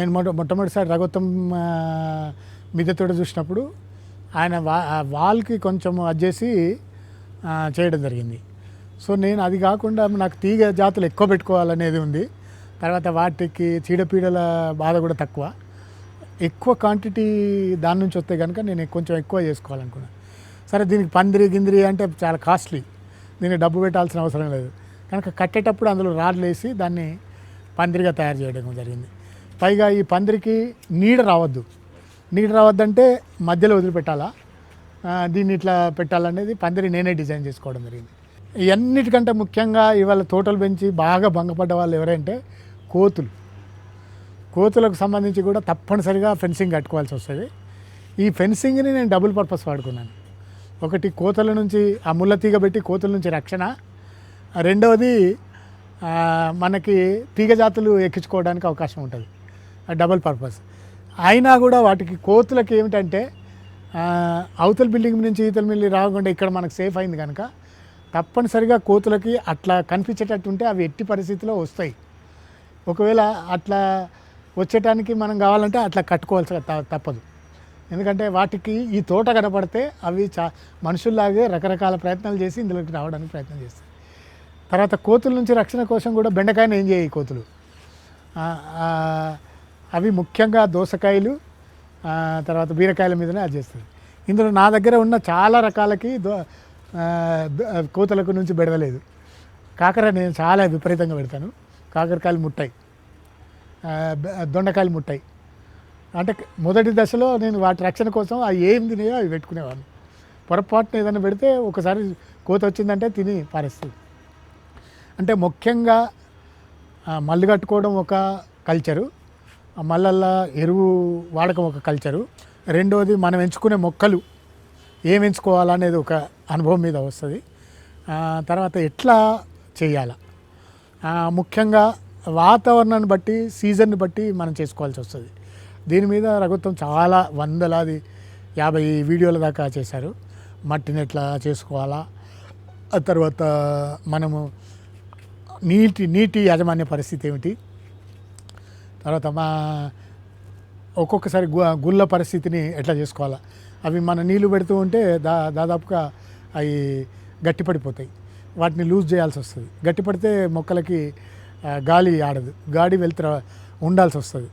నేను మొట్ట మొట్టమొదటిసారి రఘుత్తం మిద్దెతోట చూసినప్పుడు ఆయన వా వాల్కి కొంచెం అడ్జేసి చేయడం జరిగింది. సో నేను అది కాకుండా నాకు తీగ జాతులు ఎక్కువ పెట్టుకోవాలనేది ఉంది. తర్వాత వాటికి చీడపీడల బాధ కూడా తక్కువ. ఎక్కువ క్వాంటిటీ దాని నుంచి వస్తే కనుక నేను కొంచెం ఎక్కువ చేసుకోవాలనుకున్నాను సరే దీనికి పందిరి గిందిరి అంటే చాలా కాస్ట్లీ దీనికి డబ్బు పెట్టాల్సిన అవసరం లేదు. కనుక కట్టేటప్పుడు అందులో రాడ్లు వేసి దాన్ని పందిరిగా తయారు చేయడం జరిగింది. పైగా ఈ పందిరికి నీడ రావద్దు. నీడ రావద్దంటే మధ్యలో వదిలిపెట్టాలా? దీన్ని ఇట్లా పెట్టాలనేది పందిరి నేనే డిజైన్ చేసుకోవడం జరిగింది. ఇవన్నిటికంటే ముఖ్యంగా ఇవాళ తోటలు పెంచి బాగా భంగపడ్డ వాళ్ళు ఎవరంటే కోతులు. కోతులకు సంబంధించి కూడా తప్పనిసరిగా ఫెన్సింగ్ కట్టుకోవాల్సి వస్తుంది. ఈ ఫెన్సింగ్ని నేను డబుల్ పర్పస్ వాడుకున్నాను. ఒకటి కోతల నుంచి ఆ ముళ్ళ తీగ పెట్టి కోతుల నుంచి రక్షణ. రెండవది మనకి తీగ జాతులు ఎక్కించుకోవడానికి అవకాశం ఉంటుంది. Double purpose. అయినా కూడా వాటికి కోతులకి ఏమిటంటే అవతల బిల్డింగ్ నుంచి ఇతల మిల్లి రాకుండా ఇక్కడ మనకు సేఫ్ అయింది కనుక తప్పనిసరిగా కోతులకి అట్లా కనిపించేటట్టు ఉంటే అవి ఎట్టి పరిస్థితిలో వస్తాయి. ఒకవేళ అట్లా వచ్చేటానికి మనం కావాలంటే అట్లా కట్టుకోవాల్సి తప్పదు. ఎందుకంటే వాటికి ఈ తోట కనపడితే అవి చా మనుషుల్లాగే రకరకాల ప్రయత్నాలు చేసి ఇందులోకి రావడానికి ప్రయత్నం చేస్తాయి. తర్వాత కోతుల నుంచి రక్షణ కోసం కూడా బెండకాయని ఏం చేయి కోతులు? అవి ముఖ్యంగా దోసకాయలు తర్వాత బీరకాయల మీదనే అది చేస్తుంది. ఇందులో నా దగ్గర ఉన్న చాలా రకాలకి దో కోతలకు నుంచి బెడవలేదు. కాకర నేను చాలా విపరీతంగా పెడతాను. కాకరకాయలు ముట్టాయి. దొండకాయలు ముట్టాయి. అంటే మొదటి దశలో నేను వాటి రక్షణ కోసం అవి ఏం తినేయో అవి పెట్టుకునేవాడిని. పొరపాటున ఏదైనా పెడితే ఒకసారి కోత వచ్చిందంటే తిని పారేస్తుంది. అంటే ముఖ్యంగా ఆ, మల్లు కట్టుకోవడం ఒక కల్చరు. మళ్ళల్లా మల్లల్లా ఎరువు వాడకం ఒక కల్చరు రెండోది మనం ఎంచుకునే మొక్కలు ఏం ఎంచుకోవాలనేది ఒక అనుభవం మీద వస్తుంది. తర్వాత ఎట్లా చేయాల? ముఖ్యంగా వాతావరణాన్ని బట్టి సీజన్ని బట్టి మనం చేసుకోవాల్సి వస్తుంది. దీని మీద రఘుత్వం చాలా వందలాది యాభై వీడియోల దాకా చేశారు. మట్టిని ఎట్లా చేసుకోవాలా? తర్వాత మనము నీటి నీటి యాజమాన్య పరిస్థితి ఏమిటి? తర్వాత మా ఒక్కొక్కసారి గు గుళ్ళ పరిస్థితిని ఎట్లా చేసుకోవాలా? అవి మన నీళ్ళు పెడుతూ ఉంటే దా దాదాపుగా అవి గట్టిపడిపోతాయి. వాటిని లూజ్ చేయాల్సి వస్తుంది. గట్టిపడితే మొక్కలకి గాలి ఆడదు. గాలి వెళ్తుర ఉండాల్సి వస్తుంది.